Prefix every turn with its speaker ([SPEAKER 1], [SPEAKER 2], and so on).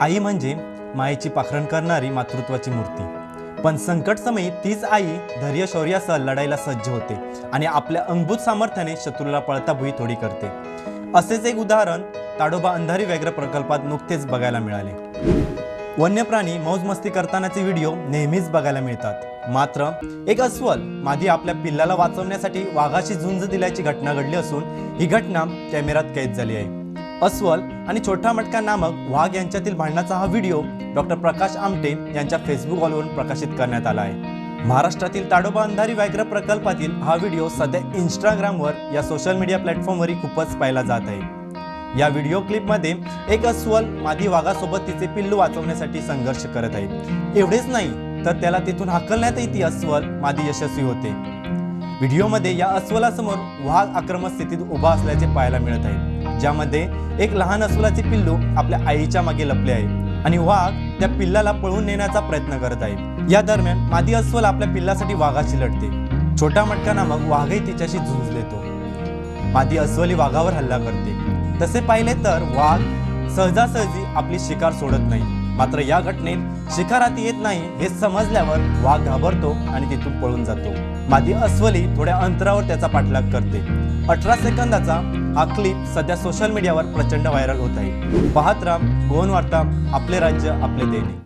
[SPEAKER 1] आई म्हणजे मायेची पाखरण करणारी मातृत्वाची मूर्ती. पण संकट समयी तीच आई धैर्य शौर्यासह लढायला सज्ज होते आणि आपल्या अंगभूत सामर्थ्याने शत्रूला पळता भुई थोडी करते. असेच एक उदाहरण ताडोबा अंधारी व्याघ्र प्रकल्पात नुकतेच बघायला मिळाले. वन्य प्राणी मौजमस्ती करतानाचे व्हिडिओ नेहमीच बघायला मिळतात. मात्र एक अस्वल मादी आपल्या पिल्लाला वाचवण्यासाठी वाघाशी झुंज दिल्याची घटना घडली असून ही घटना कॅमेऱ्यात कैद झाली आहे. अस्वल आणि छोटा मटका नामक वाघ यांच्यातील भांडणाचा हा व्हिडिओ डॉक्टर प्रकाश आमटे यांच्या फेसबुक वॉलवरून प्रकाशित करण्यात आला आहे. महाराष्ट्रातील ताडोबा अंधारी व्याघ्र प्रकल्पातील हा व्हिडिओ सध्या इंस्टाग्रामवर या सोशल मीडिया प्लॅटफॉर्मवरही खूपच पाहिला जात आहे. या व्हिडिओ क्लिपमध्ये एक अस्वल मादी वाघासोबत तिचे पिल्लू वाचवण्यासाठी संघर्ष करत आहे. एवढेच नाही तर त्याला तिथून हाकलण्यातही ती अस्वल मादी यशस्वी होते. व्हिडिओमध्ये या अस्वलासमोर वाघ आक्रमक स्थितीत उभा असल्याचे पाहायला मिळत आहे. ज्यामध्ये एक लहान अस्वलाचे पिल्लू आपल्या आईच्या मागे लपले आहे. आणि वाघ त्या पिल्लाला पळून नेण्याचा प्रयत्न करत आहे. या दरम्यान मादी अस्वल आपल्या पिल्लासाठी वाघाशी लढते. छोटा मटका नामक वाघही तिच्याशी झुंज देतो. मादी अस्वली वाघावर हल्ला करते. तसे पाहिले तर वाघ सहजासहजी आपली शिकार सोडत नाही. मात्र या घटनेत शिकार येत नाही हे समजल्यावर वाघ घाबरतो आणि तिथून पळून जातो. मादी अस्वली थोड्या अंतरावर त्याचा पाठलाग करते. अठरा सेकंदाचा हा क्लिप सध्या सोशल मीडियावर प्रचंड व्हायरल होत आहे. पाहत राम गोवन वार्ता आपले राज्य आपले दैनिक.